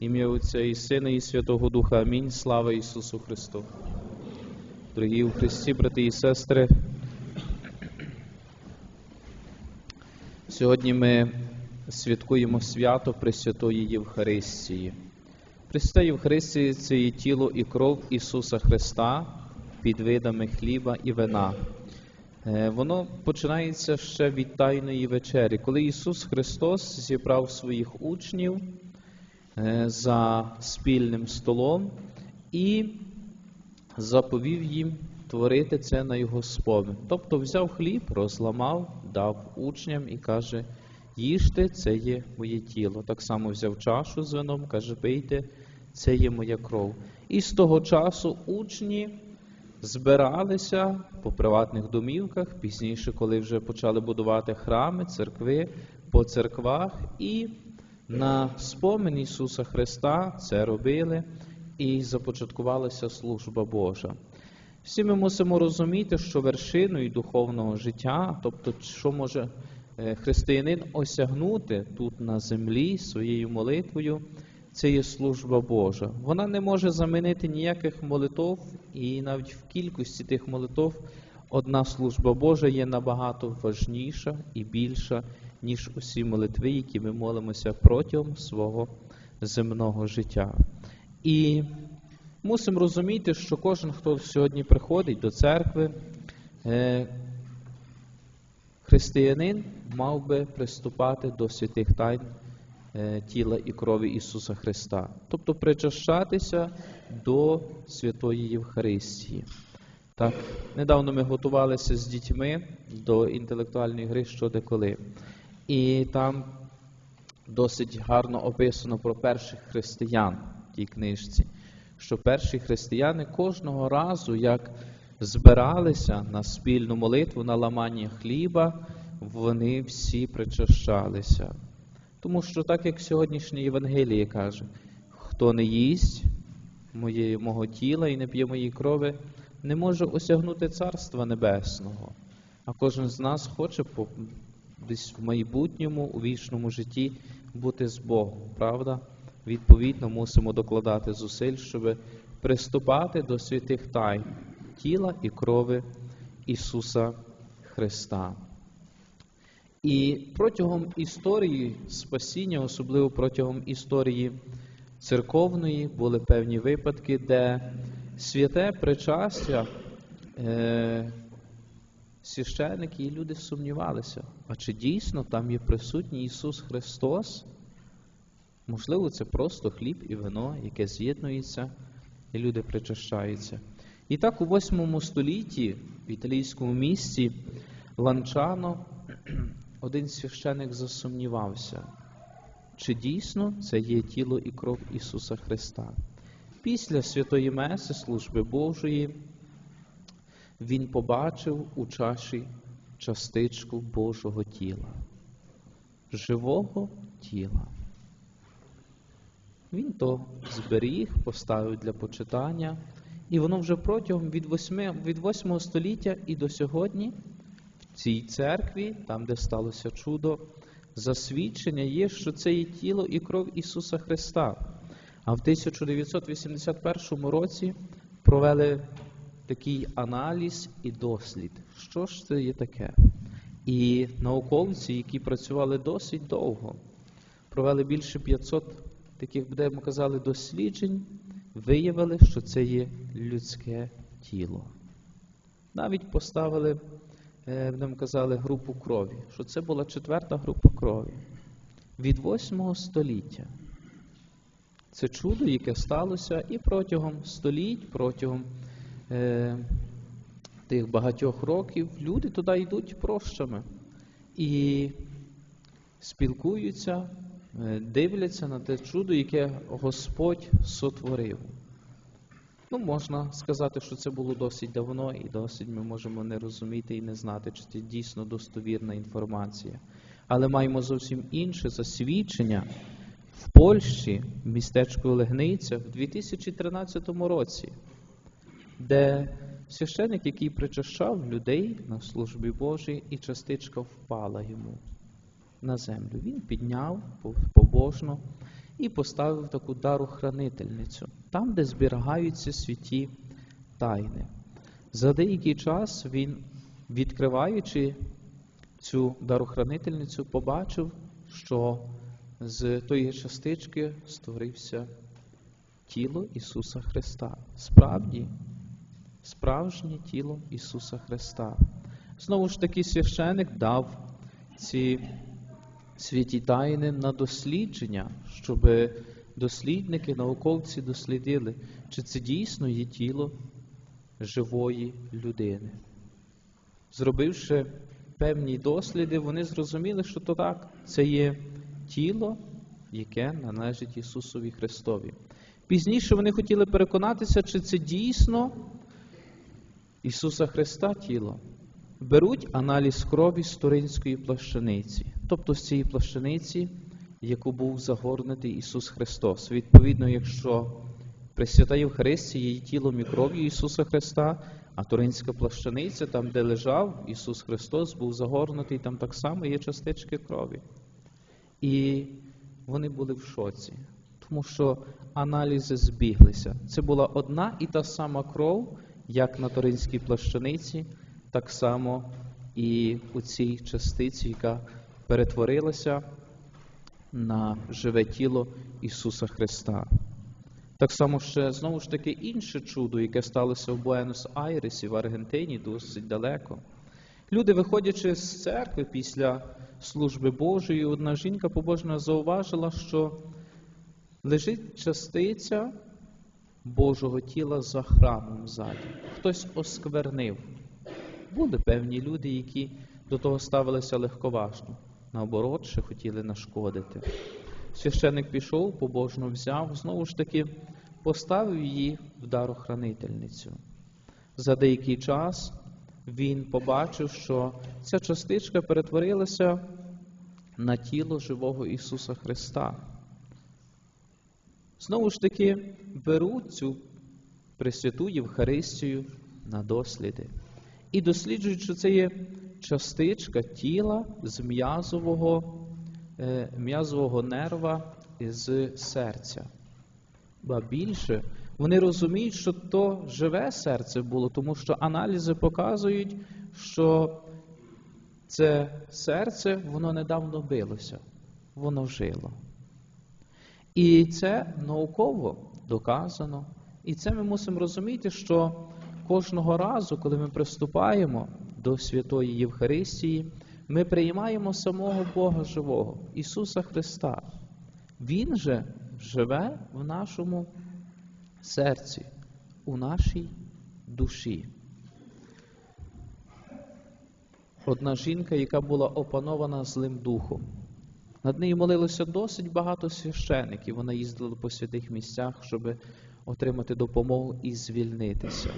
Ім'я Отця і Сина, і Святого Духа. Амінь. Слава Ісусу Христу. Дорогі у Христі, брати і сестри. Сьогодні ми святкуємо свято Пресвятої Євхаристії. Пресвята Євхаристія це є тіло і кров Ісуса Христа під видами хліба і вина. Е, Воно починається ще від Тайної вечері, коли Ісус Христос зібрав своїх учнів за спільним столом і заповів їм творити це на його спомин. Тобто взяв хліб, розламав, дав учням і каже: їжте, це є моє тіло. Так само взяв чашу з вином, каже, пийте, це є моя кров. І з того часу учні збиралися по приватних домівках, пізніше, коли вже почали будувати храми, церкви, по церквах, і на спомин Ісуса Христа це робили, і започаткувалася служба Божа. Всі ми мусимо розуміти, що вершиною духовного життя, тобто, що може е, християнин осягнути тут на землі своєю молитвою, це є служба Божа. Вона не може замінити ніяких молитов, і навіть в кількості тих молитов одна служба Божа є набагато важніша і більша, ніж усі молитви, які ми молимося протягом свого земного життя. І мусимо розуміти, що кожен, хто сьогодні приходить до церкви, е, християнин мав би приступати до святих тайн е, тіла і крові Ісуса Христа, тобто причащатися до Святої Євхаристії. Так, недавно ми готувалися з дітьми до інтелектуальної гри що де коли. І там досить гарно описано про перших християн в тій книжці, що перші християни кожного разу, як збиралися на спільну молитву, на ламання хліба, вони всі причащалися. Тому що, так як сьогоднішнє Євангеліє каже, хто не їсть моєї, мого тіла і не п'є моєї крови, не може осягнути Царства Небесного. А кожен з нас хоче десь в майбутньому, у вічному житті бути з Богом, правда? Відповідно, мусимо докладати зусиль, щоб приступати до святих тайн тіла і крови Ісуса Христа. І протягом історії спасіння, особливо протягом історії церковної, були певні випадки, де святе причастя е, священники і люди сумнівалися, а чи дійсно там є присутній Ісус Христос? Можливо, це просто хліб і вино, яке з'єднується, і люди причащаються. І так у 8 столітті в італійському місті Ланчано один священик засумнівався, чи дійсно це є тіло і кров Ісуса Христа. Після святої Меси, служби Божої, він побачив у чаші частичку Божого тіла, живого тіла. Він то зберіг, поставив для почитання, і воно вже протягом від 8, від 8 століття і до сьогодні в цій церкві, там, де сталося чудо, засвідчення є, що це є тіло і кров Ісуса Христа. А в 1981 році провели такий аналіз і дослід. Що ж це є таке? І науковці, які працювали досить довго, провели більше 500 таких, будемо казали, досліджень, виявили, що це є людське тіло. Навіть поставили, будемо казали, групу крові, що це була четверта група крові від 8 століття. Це чудо, яке сталося і протягом століть, протягом е, тих багатьох років люди туди йдуть прощами і спілкуються, е, дивляться на те чудо, яке Господь сотворив. Ну, можна сказати, що це було досить давно, і досить ми можемо не розуміти і не знати, чи це дійсно достовірна інформація. Але маємо зовсім інше засвідчення в Польщі, в містечку Легниця, в 2013 році, де священик, який причащав людей на службі Божій, і частичка впала йому на землю. Він підняв побожно і поставив таку дарохранительницю, там, де зберігаються святі тайни. За деякий час він, відкриваючи цю дарохранительницю, побачив, що з тої частички створився тіло Ісуса Христа. Справді, справжнє тіло Ісуса Христа. Знову ж таки, священик дав ці святі тайни на дослідження, щоб дослідники, науковці дослідили, чи це дійсно є тіло живої людини. Зробивши певні досліди, вони зрозуміли, що то так, це є тіло, яке належить Ісусові Христові. Пізніше вони хотіли переконатися, чи це дійсно Ісуса Христа тіло. Беруть аналіз крові з туринської плащаниці, тобто з цієї плащаниці, яку був загорнутий Ісус Христос. Відповідно, якщо Пресвята Євхаристія є тілом і кров'ю Ісуса Христа, а туринська плащаниця, там, де лежав Ісус Христос, був загорнутий, там так само є частички крові. І вони були в шоці, тому що аналізи збіглися. Це була одна і та сама кров, як на Торинській плащаниці, так само і у цій частиці, яка перетворилася на живе тіло Ісуса Христа. Так само ще знову ж таки інше чудо, яке сталося в Буенос-Айресі в Аргентині, досить далеко. Люди, виходячи з церкви після служби Божої, одна жінка побожна зауважила, що лежить частиця Божого тіла за храмом ззаді. Хтось осквернив. Були певні люди, які до того ставилися легковажно, наоборот, ще хотіли нашкодити. Священик пішов, побожно взяв, знову ж таки поставив її в дарохранительницю. За деякий час він побачив, що ця частичка перетворилася на тіло живого Ісуса Христа. Знову ж таки, беруть цю Пресвяту Євхаристію на досліди. І досліджують, що це є частичка тіла з м'язового Е, м'язового нерва з серця. Ба більше, вони розуміють, що то живе серце було, тому що аналізи показують, що це серце воно недавно билося, воно жило. І це науково доказано. І це ми мусимо розуміти, що кожного разу, коли ми приступаємо до Святої Євхаристії, ми приймаємо самого Бога живого, Ісуса Христа. Він же живе в нашому серці, у нашій душі. Одна жінка, яка була опанована злим духом. Над нею молилося досить багато священиків. Вона їздила по святих місцях, щоб отримати допомогу і звільнитися.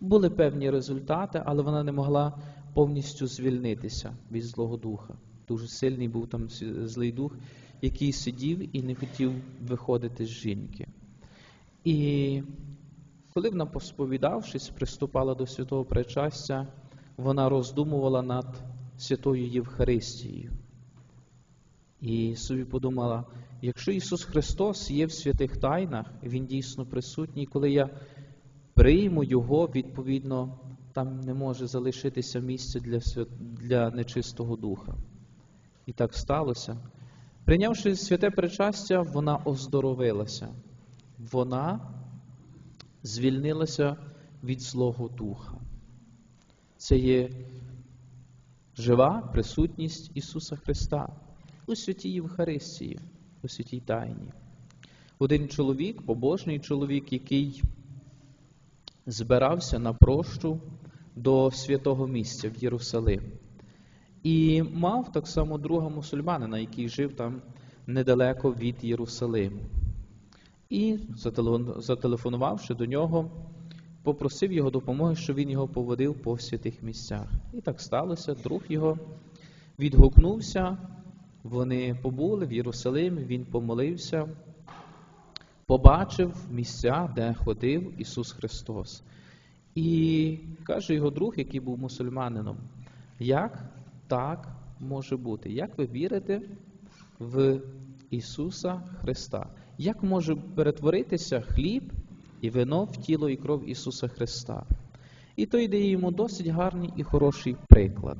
Були певні результати, але вона не могла повністю звільнитися від Злого Духа. Дуже сильний був там злий дух, який сидів і не хотів виходити з жінки. І коли вона, посповідавшись, приступала до святого причастя, вона роздумувала над святою Євхаристією. І собі подумала, якщо Ісус Христос є в святих тайнах, Він дійсно присутній, коли я прийму Його, відповідно, там не може залишитися місце для для нечистого духа. І так сталося. Прийнявши святе причастя, вона оздоровилася, вона звільнилася від Злого Духа. Це є жива присутність Ісуса Христа у святій Євхаристії, у святій Тайні. Один чоловік, побожний чоловік, який збирався на прощу до святого місця в Єрусалим. І мав так само друга мусульманина, який жив там недалеко від Єрусалиму. І, зателефонувавши до нього, попросив його допомоги, щоб він його поводив по святих місцях. І так сталося. Друг його відгукнувся, вони побули в Єрусалимі, він помолився, побачив місця, де ходив Ісус Христос. І каже його друг, який був мусульманином, як так може бути? Як ви вірите в Ісуса Христа. Як може перетворитися хліб і вино в тіло і кров Ісуса Христа? І той дає йому досить гарний і хороший приклад.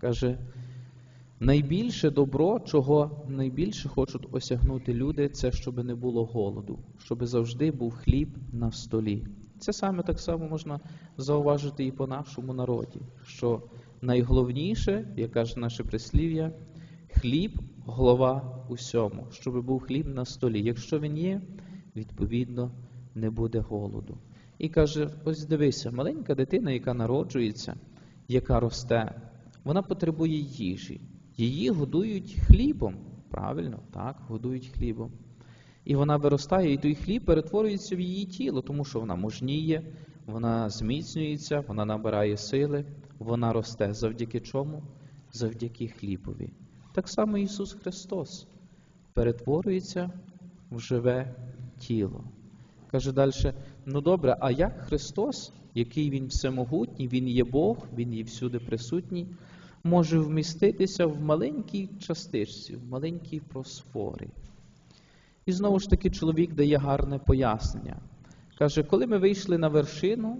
Каже, найбільше добро, чого найбільше хочуть осягнути люди, це щоб не було голоду, щоб завжди був хліб на столі. Це саме так само можна зауважити і по нашому народі, що найголовніше, як каже наше прислів'я, хліб голова усьому, щоб був хліб на столі. Якщо він є, відповідно не буде голоду. І каже: ось дивися, маленька дитина, яка народжується, яка росте, вона потребує їжі. Її годують хлібом. Правильно, так, годують хлібом. І вона виростає, і той хліб перетворюється в її тіло, тому що вона мужніє, вона зміцнюється, вона набирає сили, вона росте. Завдяки чому? Завдяки хлібові. Так само Ісус Христос перетворюється в живе тіло. Каже далі: ну добре, а як Христос, який Він всемогутній, Він є Бог, Він є всюди присутній, може вміститися в маленькій частичці, в маленькій просфорі? І знову ж таки чоловік дає гарне пояснення. Каже, коли ми вийшли на вершину,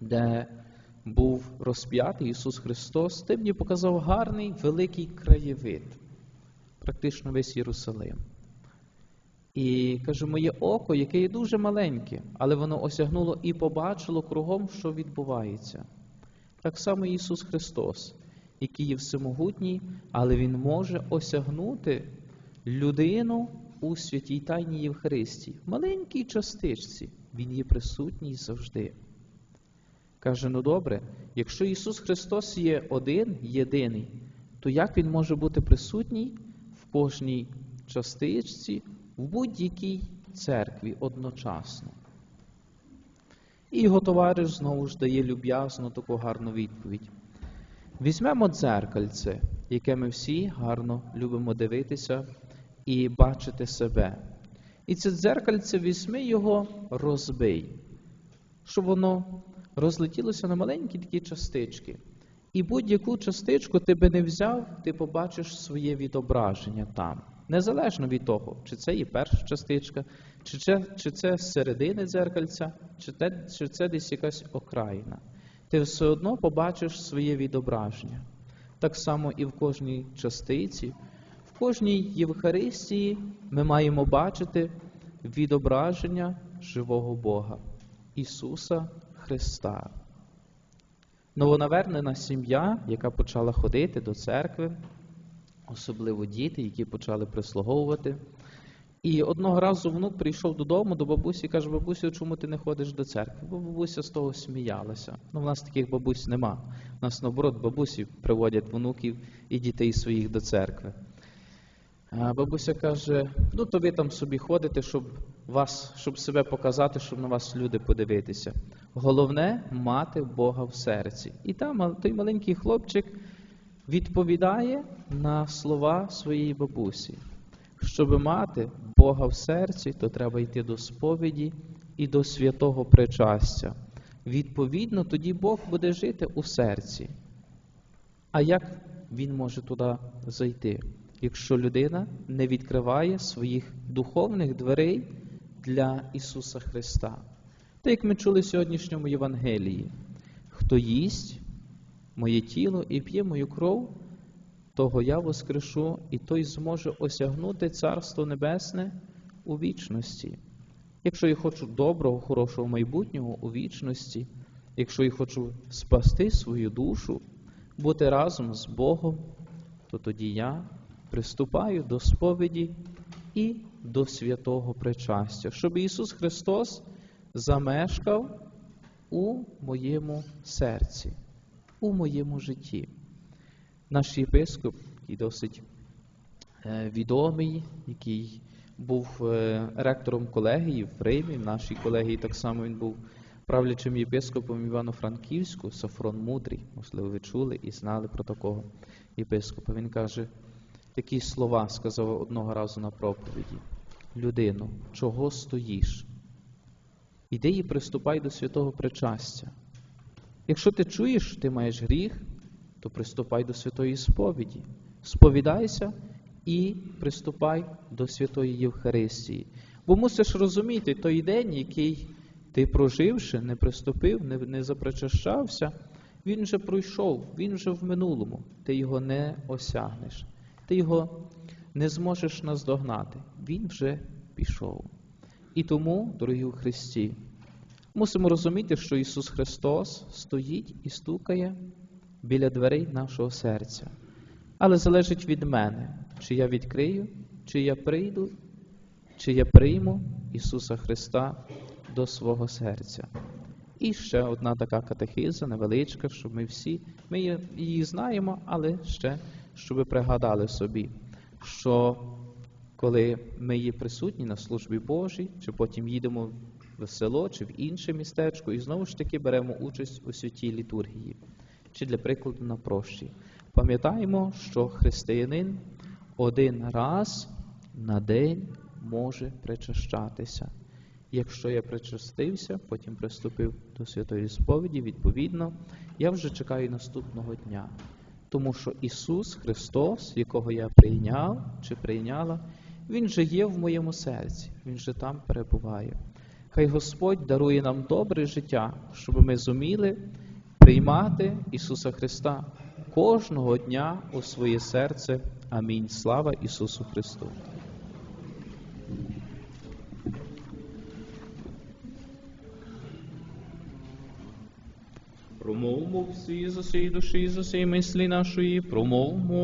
де був розп'ятий Ісус Христос, ти мені показав гарний великий краєвид, практично весь Єрусалим. І каже, моє око, яке є дуже маленьке, але воно осягнуло і побачило кругом, що відбувається. Так само Ісус Христос, який є всемогутній, але Він може осягнути людину у святій Тайній Євхаристії, в маленькій частичці. Він є присутній завжди. Каже, ну добре, якщо Ісус Христос є один, єдиний, то як Він може бути присутній в кожній частичці, в будь-якій церкві одночасно? І його товариш знову ж дає люб'язно таку гарну відповідь. Візьмемо дзеркальце, яке ми всі гарно любимо дивитися і бачити себе. І це дзеркальце візьми його, розбий, щоб воно розлетілося на маленькі такі частички. І будь-яку частичку ти би не взяв, ти побачиш своє відображення там. Незалежно від того, чи це є перша частичка, чи це чи це середини дзеркальця, чи, те, чи це десь якась окраїна. Ти все одно побачиш своє відображення. Так само і в кожній частиці, в кожній Євхаристії ми маємо бачити відображення живого Бога, Ісуса Христа. Новонавернена сім'я, яка почала ходити до церкви, особливо діти, які почали прислуговувати. І одного разу внук прийшов додому до бабусі і каже: Бабусю, чому ти не ходиш до церкви? Бо бабуся з того сміялася. Ну, в нас таких бабусь нема. У нас, наоборот, бабусі приводять внуків і дітей своїх до церкви. А бабуся каже: ну то ви там собі ходите, щоб вас, щоб себе показати, щоб на вас люди подивитися. Головне мати Бога в серці. І там той маленький хлопчик відповідає на слова своєї бабусі. Щоб мати Бога в серці, то треба йти до сповіді і до святого причастя. Відповідно, тоді Бог буде жити у серці. А як він може туди зайти, якщо людина не відкриває своїх духовних дверей для Ісуса Христа? Так як ми чули в сьогоднішньому Євангелії, хто їсть моє тіло і п'є мою кров, того я воскрешу, і той зможе осягнути Царство Небесне у вічності. Якщо я хочу доброго, хорошого майбутнього у вічності, якщо я хочу спасти свою душу, бути разом з Богом, то тоді я приступаю до сповіді і до святого причастя, щоб Ісус Христос замешкав у моєму серці, у моєму житті. Наш єпископ, який досить е, відомий, який був е, ректором колегії в Римі, в нашій колегії так само він був правлячим єпископом Івано-Франківську, Сафрон Мудрий, можливо, ви чули і знали про такого єпископа. Він каже, такі слова сказав одного разу на проповіді: людину, чого стоїш? Іди і приступай до святого причастя. Якщо ти чуєш, ти маєш гріх, то приступай до святої сповіді. Сповідайся і приступай до святої Євхаристії. Бо мусиш розуміти той день, який ти проживши, не приступив, не, не запричащався, він вже пройшов, він вже в минулому. Ти його не осягнеш, ти його не зможеш наздогнати. Він вже пішов. І тому, дорогі у Христі, мусимо розуміти, що Ісус Христос стоїть і стукає біля дверей нашого серця. Але залежить від мене, чи я відкрию, чи я прийду, чи я прийму Ісуса Христа до свого серця. І ще одна така катехиза, невеличка, щоб ми всі, ми її- знаємо, але ще, щоб пригадали собі, що коли ми є присутні на службі Божій, чи потім їдемо в село, чи в інше містечко, і знову ж таки беремо участь у святій літургії, чи для прикладу на прощі. Пам'ятаємо, що християнин один раз на день може причащатися. Якщо я причастився, потім приступив до святої сповіді, відповідно, я вже чекаю наступного дня. Тому що Ісус Христос, якого я прийняв чи прийняла, Він же є в моєму серці, Він же там перебуває. Хай Господь дарує нам добре життя, щоб ми зуміли приймати Ісуса Христа кожного дня у своє серце. Амінь. Слава Ісусу Христу! Промовмо всі за всі душі, за всі мислі нашої, промовмо.